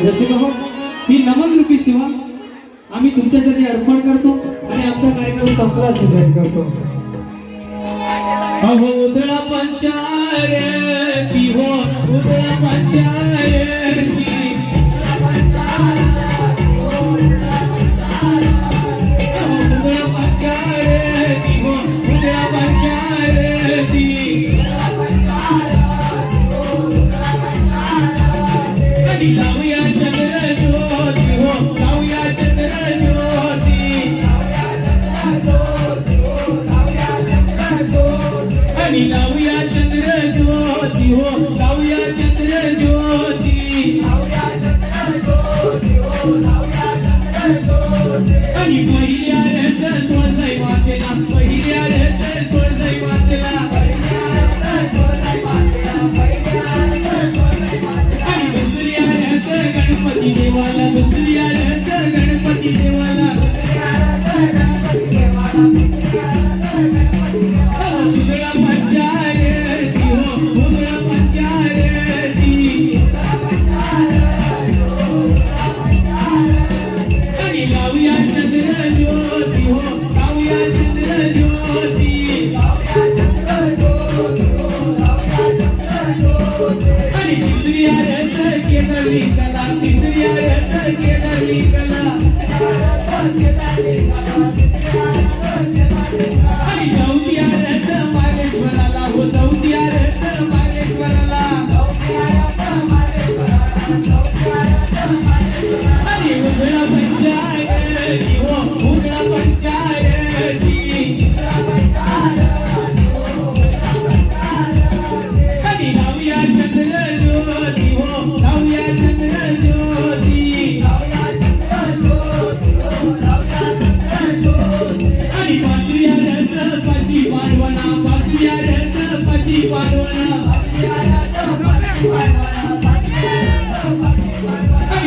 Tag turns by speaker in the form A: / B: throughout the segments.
A: रसिका हो नमन रूपी सेवा आम्ही तुमच्यासाठी अर्पण करतो आणि आमचा कार्यक्रम संपला सुधारित करतो पहिल्या रथ सोडलंय वाटेला पहिल्या आणि तिसऱ्या रथ केदारी कला तिसऱ्या रथ केदारी कला आणि चौथ्या रथ मालेश्वराला हो चौथ्या रथ मालेश्वराला आणि उघडा पंचा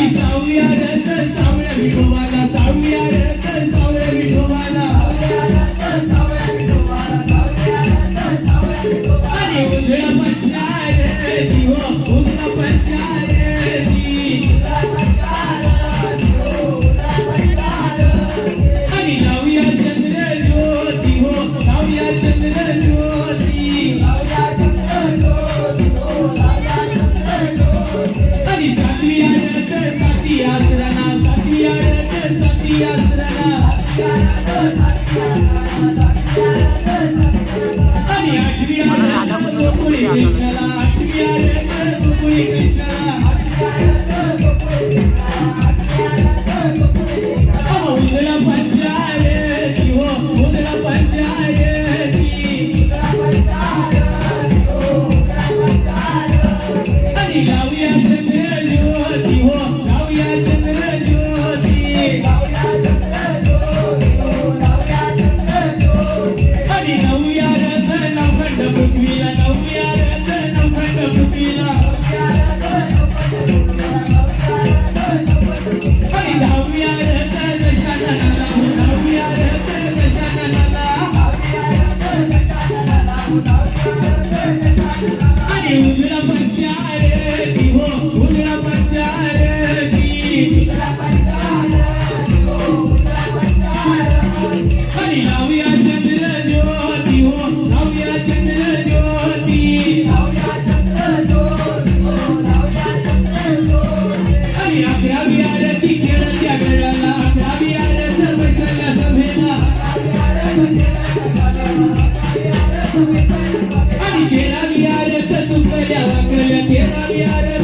A: आणि रथ सावळ्या विठोबाला सहाव्या रथ सावळ्या विठोबाला आणि उजळा पंचायती हो उजळा पंचायती आणि लावूया चंद्र ज्योती हो लावूया चंद्र ज्योती आणि सातव्या रथ साती आसराना सातव्या रथ साती आसराना आणि आठव्या रथ गोकुळी कृष्णाला आठव्या रथ गोकुळी कृष्णाला अहो, yeah hará.